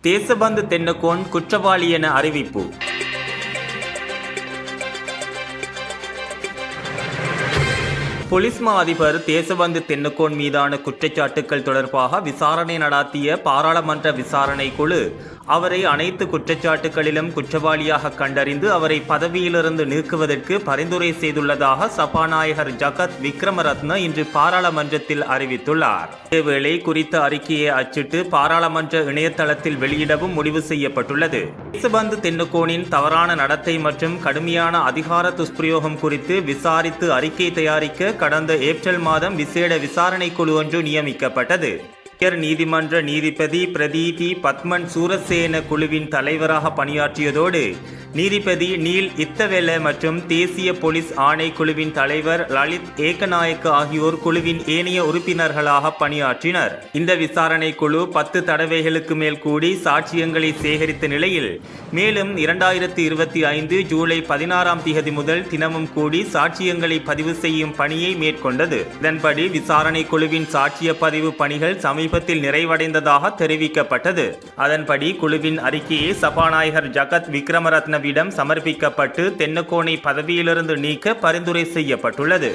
தேசபந்து தென்னக்கோன் குற்றவாளி என அறிவிப்பு. பொலிஸ் மா அதிபர் தேசபந்து தென்னக்கோன் மீதான குற்றச்சாட்டுக்கள் தொடர்பாக விசாரணை நடாத்திய பாராளுமன்ற விசாரணை குழு அவரை அனைத்து குற்றச்சாட்டுகளிலும் குற்றவாளியாக கண்டறிந்து அவரை பதவியிலிருந்து நீக்குவதற்கு பரிந்துரை செய்துள்ளதாக சபாநாயகர் ஜகத் விக்ரமரத்ன இன்று பாராளுமன்றத்தில் அறிவித்துள்ளார். இதேவேளை குறித்த அறிக்கையை அச்சிட்டு பாராளுமன்ற இணையதளத்தில் வெளியிடவும் முடிவு செய்யப்பட்டுள்ளது. தேசபந்து தென்னுகோனின் தவறான நடத்தை மற்றும் கடுமையான அதிகார துஷ்பிரயோகம் குறித்து விசாரித்து அறிக்கை தயாரிக்க கடந்த ஏப்ரல் மாதம் விசேட விசாரணை குழு ஒன்று நியமிக்கப்பட்டது. உயர் நீதிமன்ற நீதிபதி பிரதீதி பத்மன் சூரசேன குழுவின் தலைவராக பணியாற்றியதோடு நீதிபதி நீல் இத்தவேல மற்றும் தேசிய போலீஸ் ஆணைக்குழுவின் தலைவர் லலித் ஏகநாயக்க ஆகியோர் குழுவின் ஏனைய உறுப்பினர்களாக பணியாற்றினர். இந்த விசாரணை குழு பத்து தடவைகளுக்கு மேல் கூடி சாட்சியங்களை சேகரித்த நிலையில் மேலும் இரண்டாயிரத்தி இருபத்தி ஐந்து ஜூலை பதினாறாம் தேதி முதல் தினமும் கூடி சாட்சியங்களை பதிவு செய்யும் பணியை மேற்கொண்டது. இதன்படி விசாரணை குழுவின் சாட்சிய பதிவு பணிகள் சமீபத்தில் நிறைவடைந்ததாக தெரிவிக்கப்பட்டது. அதன்படி குழுவின் அறிக்கையை சபாநாயகர் ஜகத் விக்ரமரத்ன விக்ரமரத்னவிடம் சமர்ப்பிக்கப்பட்டு தென்னக்கோனை பதவியிலிருந்து நீக்க பரிந்துரை செய்யப்பட்டுள்ளது.